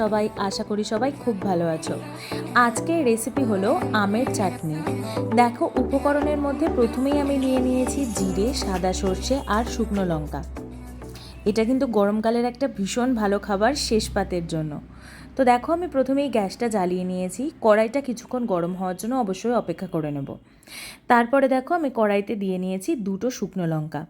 সবাই, আশা করি সবাই খুব ভালো আছো। আজকের রেসিপি হলো আমের চাটনি। দেখো, উপকরণের মধ্যে প্রথমেই আমি নিয়ে নিয়েছি জিরে, সাদা সর্ষে আর শুকনো লঙ্কা। এটা কিন্তু গরমকালের একটা ভীষণ ভালো খাবার শেষ পাতের জন্য। তো দেখো, আমি প্রথমেই গ্যাসটা জ্বালিয়ে নিয়েছি। কড়াইটা কিছুক্ষণ গরম হওয়ার জন্য অবশ্যই অপেক্ষা করে নেব। তারপরে দেখো, আমি কড়াইতে দিয়ে নিয়েছি দুটো শুকনো লঙ্কা।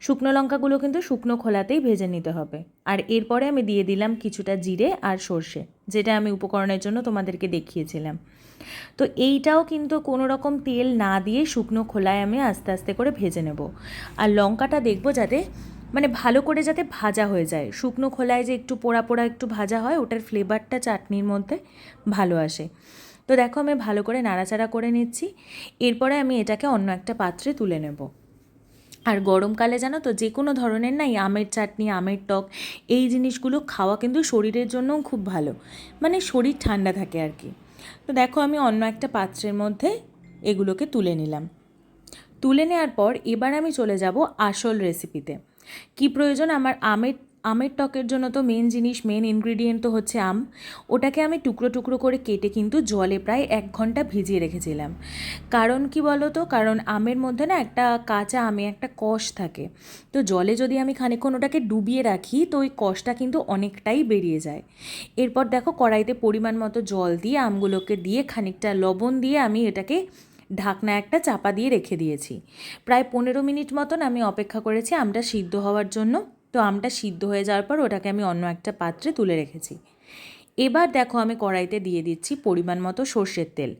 শুকনো লঙ্কাগুলো কিন্তু শুকনো খোলাতেই ভেজে নিতে হবে। আর এরপরে আমি দিয়ে দিলাম কিছুটা জিরে আর সর্ষে, যেটা আমি উপকরণের জন্য তোমাদেরকে দেখিয়েছিলাম। তো এইটাও কিন্তু কোনো রকম তেল না দিয়ে শুকনো খোলায় আমি আস্তে আস্তে করে ভেজে নেব। আর লঙ্কাটা দেখব যাতে মানে ভালো করে যাতে ভাজা হয়ে যায়। শুকনো খোলায় যে একটু পোড়া পোড়া একটু ভাজা হয়, ওটার ফ্লেভারটা চাটনির মধ্যে ভালো আসে। তো দেখো আমি ভালো করে নাড়াচাড়া করে নিচ্ছি। এরপরে আমি এটাকে অন্য একটা পাত্রে তুলে নেব। আর গরমকালে জানো তো যে কোনো ধরনের নাই আমের চাটনি, আমের টক এই জিনিসগুলো খাওয়া কিন্তু শরীরের জন্যও খুব ভালো। মানে শরীর ঠান্ডা থাকে আর কি। তো দেখো আমি অন্য একটা পাত্রের মধ্যে এগুলোকে তুলে নিলাম। তুলে নেওয়ার পর এবার আমি চলে যাব আসল রেসিপিতে কি প্রয়োজন? আমার আমের আমের টকের জন্য তো মেন জিনিস মেন ইনগ্রিডিয়েন্ট তো হচ্ছে আম। ওটাকে আমি টুকরো টুকরো করে কেটে কিন্তু জলে প্রায় এক ঘণ্টা ভিজিয়ে রেখেছিলাম। কারণ কি বলো তো কারণ আমের মধ্যে না একটা কাঁচা আমে একটা কষ থাকে। তো জলে যদি আমি খানিকক্ষণ ওটাকে ডুবিয়ে রাখি, তো ওই কষটা কিন্তু অনেকটাই বেরিয়ে যায়। এরপর দেখো কড়াইতে পরিমাণ মতো জল দিয়ে আমগুলোকে দিয়ে খানিকটা লবণ দিয়ে আমি এটাকে ঢাকনা একটা চাপা দিয়ে রেখে দিয়েছি। প্রায় পনেরো মিনিট মতন আমি অপেক্ষা করেছি আমটা সিদ্ধ হওয়ার জন্য। তো আমটা সিদ্ধ হয়ে যাওয়ার পর ওটাকে আমি অন্য একটা পাত্রে তুলে রেখেছি। এবার দেখো আমি কড়াইতে দিয়ে দিচ্ছি পরিমাণ মতো সর্ষের তেল।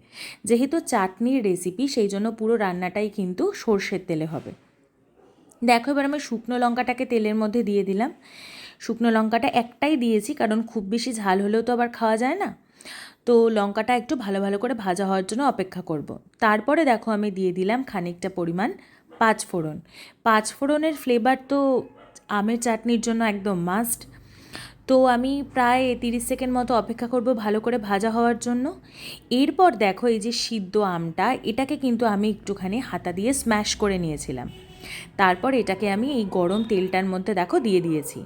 যেহেতু চাটনির রেসিপি সেই জন্য পুরো রান্নাটাই কিন্তু সর্ষের তেলে হবে। দেখো এবার আমি শুকনো লঙ্কাটাকে তেলের মধ্যে দিয়ে দিলাম। শুকনো লঙ্কাটা একটাই দিয়েছি, কারণ খুব বেশি ঝাল হলেও তো আবার খাওয়া যায় না। তো লঙ্কাটা একটু ভালো ভালো করে ভাজা হওয়ার জন্য অপেক্ষা করব। তারপরে দেখো আমি দিয়ে দিলাম খানিকটা পরিমাণ পাঁচ ফোড়ন পাঁচ ফোড়নের ফ্লেভার তো আমের চাটনির জন্য একদম মাস্ট তো আমি প্রায় তিরিশ সেকেন্ড মতো অপেক্ষা করব ভালো করে ভাজা হওয়ার জন্য। এরপর দেখো এই যে সিদ্ধ আমটা, এটাকে কিন্তু আমি একটুখানি হাতা দিয়ে স্ম্যাশ করে নিয়েছিলাম। তারপর এটাকে আমি এই গরম তেলটার মধ্যে দেখো দিয়ে দিয়েছি।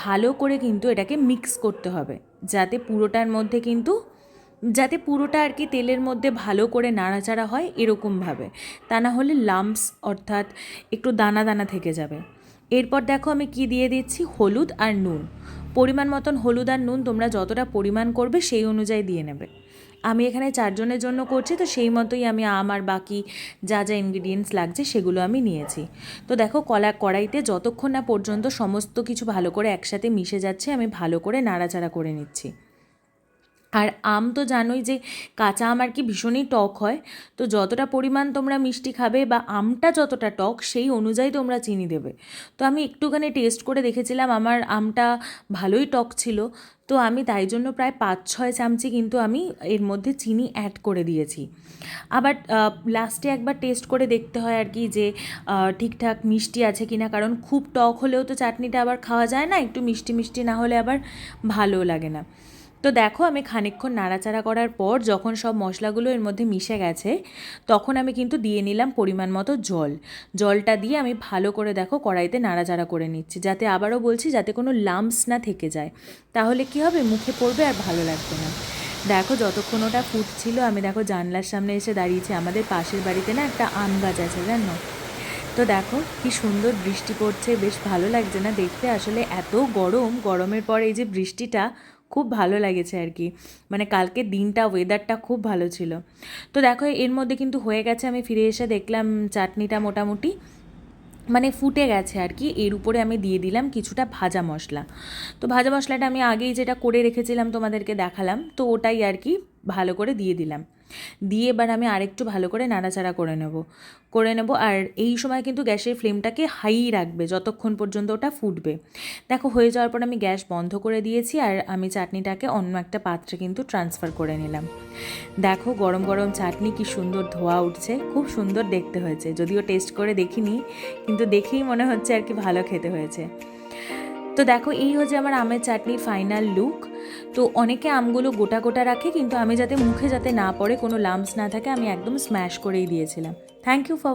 ভালো করে কিন্তু এটাকে মিক্স করতে হবে, যাতে পুরোটার মধ্যে কিন্তু, যাতে পুরোটা আর কি তেলের মধ্যে ভালো করে নাড়াচাড়া হয় এরকমভাবে তা না হলে লাম্পস অর্থাৎ একটু দানা দানা থেকে যাবে। এরপর দেখো আমি কি দিয়ে দিচ্ছি? হলুদ আর নুন। পরিমাণ মতন হলুদ আর নুন তোমরা যতটা পরিমাণ করবে সেই অনুযায়ী দিয়ে নেবে। আমি এখানে চারজনের জন্য করছি, তো সেই মতোই আমি আমার বাকি যা যা ইনগ্রিডিয়েন্টস লাগছে সেগুলো আমি নিয়েছি। তো দেখো কলা কড়াইতে যতক্ষণ না পর্যন্ত সমস্ত কিছু ভালো করে একসাথে মিশে যাচ্ছে, আমি ভালো করে নাড়াচাড়া করে নিচ্ছি। আর আম তো জানোই যে কাঁচা আম আর কি ভীষণই টক হয়। তো যতটা পরিমাণ তোমরা মিষ্টি খাবে বা আমটা যতটা টক, সেই অনুযায়ী তোমরা চিনি দেবে। তো আমি একটুখানি টেস্ট করে দেখেছিলাম আমার আমটা ভালোই টক ছিল। তো আমি তাই জন্য প্রায় পাঁচ ছয় চামচি কিন্তু আমি এর মধ্যে চিনি অ্যাড করে দিয়েছি। আবার লাস্টে একবার টেস্ট করে দেখতে হয় আর কি যে ঠিকঠাক মিষ্টি আছে কি না কারণ খুব টক হলেও তো চাটনিটা আবার খাওয়া যায় না, একটু মিষ্টি মিষ্টি না হলে আবার ভালো লাগে না। তো দেখো, আমি খানিকক্ষণ নাড়াচাড়া করার পর যখন সব মশলাগুলো এর মধ্যে মিশে গেছে, তখন আমি কিন্তু দিয়ে নিলাম পরিমাণ মতো জল। জলটা দিয়ে আমি ভালো করে দেখো কড়াইতে নাড়াচাড়া করে নিচ্ছি, যাতে আবারও বলছি যাতে কোনো লাম্পস না থেকে যায়। তাহলে কি হবে? মুখে পড়বে আর ভালো লাগবে না। দেখো, যতক্ষণ ওটা ফুটছিল, আমি দেখো জানলার সামনে এসে দাঁড়িয়েছি। আমাদের পাশের বাড়িতে না একটা আম গাছ আছে, জানো? তো দেখো, কি সুন্দর বৃষ্টি পড়ছে, বেশ ভালো লাগছে না দেখতে। আসলে এত গরম, গরমের পর এই যে বৃষ্টিটা খুব ভালো লাগেছে আর কি। মানে কালকে দিনটা ওয়েদারটা খুব ভালো ছিল। তো দেখো, এর মধ্যে কিন্তু হয়ে গেছে, আমি ফিরে এসে দেখলাম চাটনিটা মোটামুটি মানে ফুটে গেছে আর কি। এর উপরে আমি দিয়ে দিলাম কিছুটা ভাজা মশলা। তো ভাজা মশলাটা আমি আগেই যেটা করে রেখেছিলাম তোমাদেরকে দেখালাম, তো ওটাই আর কি ভালো করে দিয়ে দিলাম। দিয়ে এবার আমি আরেকটু ভালো করে নাড়াচাড়া করে নেব। করে নেব আর এই সময় কিন্তু গ্যাসের ফ্লেমটাকে হাই রাখবে যতক্ষণ পর্যন্ত ওটা ফুটবে। দেখো হয়ে যাওয়ার পর আমি গ্যাস বন্ধ করে দিয়েছি আর আমি চাটনিটাকে অন্য একটা পাত্রে কিন্তু ট্রান্সফার করে নিলাম। দেখো গরম গরম চাটনি কি সুন্দর ধোয়া উঠছে, খুব সুন্দর দেখতে হয়েছে। যদিও টেস্ট করে দেখিনি, কিন্তু দেখেই মনে হচ্ছে আর কি ভালো খেতে হয়েছে। তো দেখো, এই হচ্ছে আমার আমের চাটনির ফাইনাল লুক তো অনেকে আমগুলো গোটা গোটা রাখে, কিন্তু আমি যাতে মুখে যাতে না পড়ে, কোনো লাম্পস না থাকে, আমি একদম স্ম্যাশ করেই দিয়েছিলাম। Thank you for